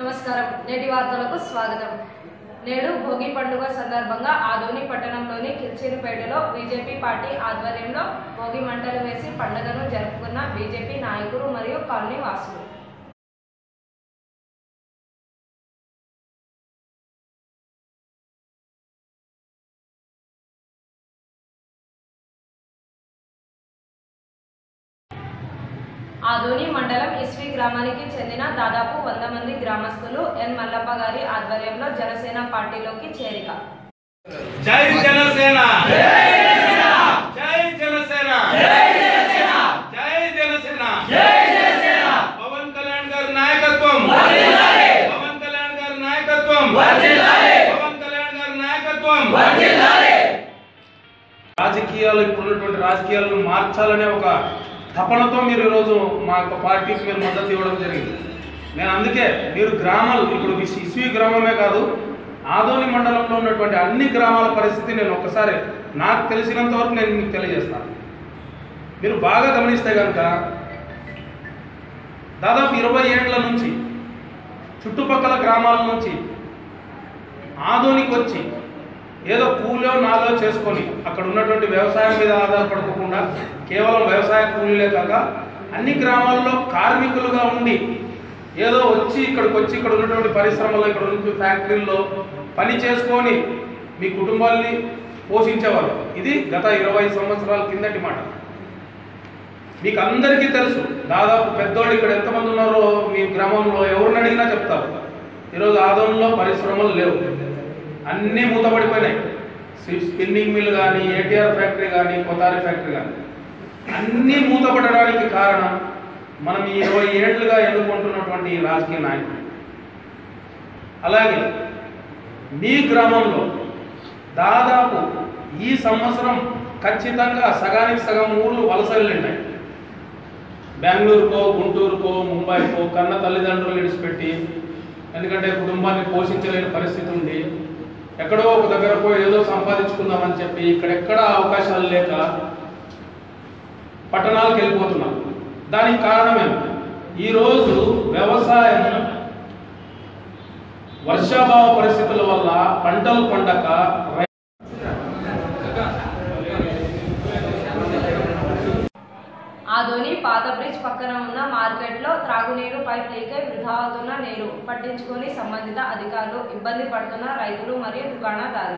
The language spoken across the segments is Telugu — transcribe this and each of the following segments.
నమస్కారం. నేటి వార్తలకు స్వాగతం. నేడు భోగి పండుగ సందర్భంగా ఆదోని పట్టణంలోని కిర్చిరిపేటలో బీజేపీ పార్టీ ఆధ్వర్యంలో భోగి మంటలు వేసి పండుగను జరుపుకున్న బీజేపీ నాయకులు మరియు కాలనీ వాసులు. ఆదోని మండలం ఇస్వి గ్రామానికి చెందిన దాదాపు వంద మంది గ్రామస్తులు ఎన్ మల్లప్ప గారి ఆధ్వర్యంలో జనసేన పార్టీలోకి చేరిక. జై జనసేన! జై జనసేన! జై జనసేన! పవన్ కళ్యాణ్ గారి నాయకత్వం! పవన్ కళ్యాణ్ గారి నాయకత్వం! పవన్ కళ్యాణ్ గారి నాయకత్వం! రాజకీయాలు ఇప్పుడున్నటువంటి రాజకీయాలను మార్చాలనే ఒక తపనతో మీరు ఈరోజు మా యొక్క పార్టీకి మీరు మద్దతు ఇవ్వడం జరిగింది. నేను అందుకే మీరు గ్రామాలు ఇప్పుడు ఇస్- ఇస్వి గ్రామమే కాదు ఆదోని మండలంలో ఉన్నటువంటి అన్ని గ్రామాల పరిస్థితి నేను ఒక్కసారి నాకు తెలిసినంత వరకు నేను మీకు తెలియజేస్తాను. మీరు బాగా గమనిస్తే కనుక దాదాపు ఇరవై ఏళ్ళ నుంచి చుట్టుపక్కల గ్రామాల నుంచి ఆదోనికి వచ్చి ఏదో కూలో నాలో చేసుకొని అక్కడ ఉన్నటువంటి వ్యవసాయం మీద ఆధారపడకుండా కేవలం వ్యవసాయ కూలీలే కాక అన్ని గ్రామాల్లో కార్మికులుగా ఉండి ఏదో వచ్చి ఇక్కడికి వచ్చి ఇక్కడ ఉన్నటువంటి పరిశ్రమల్లో ఇక్కడ ఉన్నటువంటి ఫ్యాక్టరీల్లో పని చేసుకొని మీ కుటుంబాల్ని పోషించేవారు. ఇది గత ఇరవై సంవత్సరాల కిందటి మాట. మీకు అందరికీ తెలుసు దాదాపు పెద్దోళ్ళు ఇక్కడ ఎంతమంది ఉన్నారో మీ గ్రామంలో ఎవరిని అడిగినా చెప్తారు. ఈరోజు ఆదంలో పరిశ్రమలు లేవు. అన్నీ మూతపడిపోయినాయి. స్పిన్నింగ్ మిల్ కానీ ఏటీఆర్ ఫ్యాక్టరీ కానీ కొతారి ఫ్యాక్టరీ కానీ అన్నీ మూతపడడానికి కారణం మనం ఇరవై ఏళ్ళుగా ఎన్నుకుంటున్నటువంటి ఈ రాజకీయ నాయకులు. అలాగే మీ గ్రామంలో దాదాపు ఈ సంవత్సరం ఖచ్చితంగా సగానికి సగం ఊళ్ళు వలస వెళ్ళినాయి బెంగళూరుకో గుంటూరుకో ముంబైకో కన్న తల్లిదండ్రులు విడిచిపెట్టి ఎందుకంటే కుటుంబాన్ని పోషించలేని పరిస్థితి ఉంది ఎక్కడో ఒక దగ్గర పోయి ఏదో సంపాదించుకుందామని చెప్పి ఇక్కడెక్కడ అవకాశాలు లేక పట్టణాలకు వెళ్ళిపోతున్నాం. దానికి కారణమేమి ఈరోజు వ్యవసాయం వర్షాభావ పరిస్థితుల వల్ల పంటలు పండక ఆ ధోని పాత బ్రిడ్జ్ పక్కన ఉన్న మార్కెట్లో త్రాగునీరు పైప్ లీకై వృధా అవుతున్న నీరు పట్టించుకొని సంబంధిత అధికారులు ఇబ్బంది పడుతున్న రైతులు మరియు దుకాణదారులు.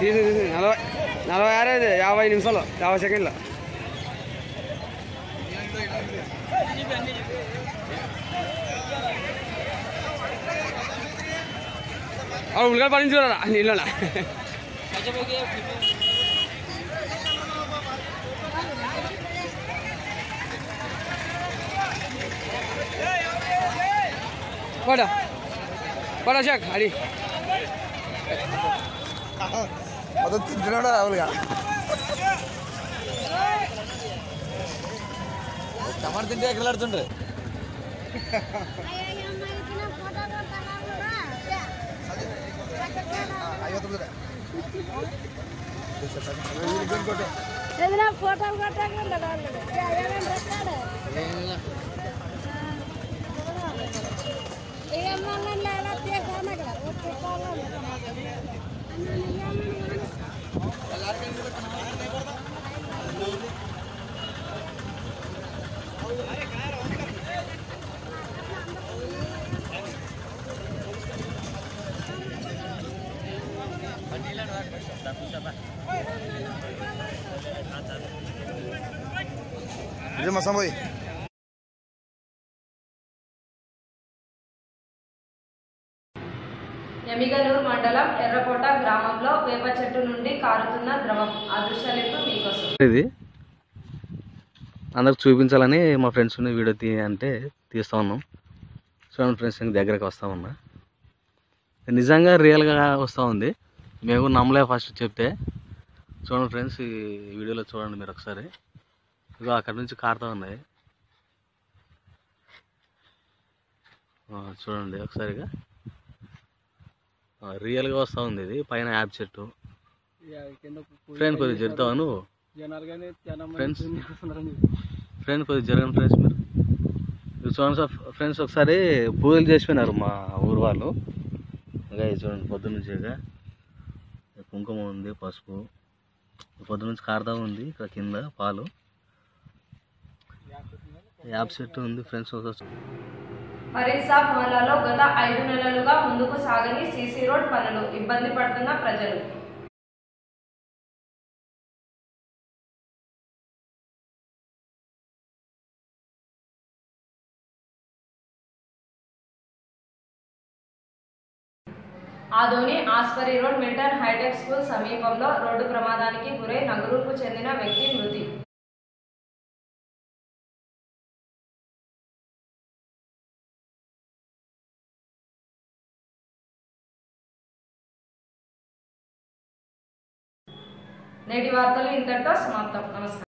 తీసి తీసి నలభై నలభై ఆరు ఐదు యాభై నిమిషాలు యాభై సెకండ్లు அவங்களுக்காக பதினஞ்சு ரூபா இல்லைண்ணா போடா. போடா ஷேக். அடி. அதை திட்டினோட அவளுக்கா ടമാർ തിന്റെ കളർ ఏదైనా ఫోటోలు కొట్టకుండా ఏమైనా పెట్టాడు ఏమన్నా ఇది మా సంబోయ్ ఎమిగనూరు మండలం ఎర్రకోట గ్రామంలో వేప చెట్టు నుండి కారుతున్న ద్రవం. ఆ దృశ్యాలు ఇప్పుడు మీకోసం. ఇది. అందరికి చూపించాలని మా ఫ్రెండ్స్ వీడియో తీ అంటే తీస్తూ ఉన్నాం. చూడండి ఫ్రెండ్స్ ఇంక దగ్గరకు వస్తా ఉన్నా. నిజంగా రియల్గా వస్తూ ఉంది. మేము నమ్మలే ఫస్ట్ చెప్తే. చూడండి ఫ్రెండ్స్ ఈ వీడియోలో చూడండి మీరు ఒకసారి. ఇగో అక్కడ నుంచి కారుతా ఉన్నాయి చూడండి ఒకసారిగా. రియల్గా వస్తూ ఉంది ఇది పైన యాప్ చెట్టు. ఫ్రెండ్ కొద్దిగా చెప్తావా నువ్వు? ఫ్రెండ్స్ ఫ్రెండ్ కొద్దిగా జరగండి ఫ్రెండ్స్ మీరు. చూడండి సార్ ఫ్రెండ్స్ ఒకసారి పూజలు చేసిపోయినారు మా ఊరు వాళ్ళు. ఇంకా చూడండి పొద్దున్న నుంచి కుంకుమ ఉంది పసుపు. పొద్దున్న నుంచి కారుతా ఉంది ఇక్కడ కింద పాలు. యాప్ సెట్ ఉంది ఫ్రెండ్స్ ఒకసారి పరిసా గత ఐదు నెలలుగా ముందుకు సాగని సీసీ రోడ్ పనులు. ఇబ్బంది పడుతున్న ప్రజలు. Adoni Aspari road Milton Hi Tech School సమీపంలో రోడ్డు ప్రమాదానికి గురై నగరూరుకు చెందిన వ్యక్తి మృతి. నేటి వార్తలు ఇంతటితో సమాప్తం. నమస్కారం.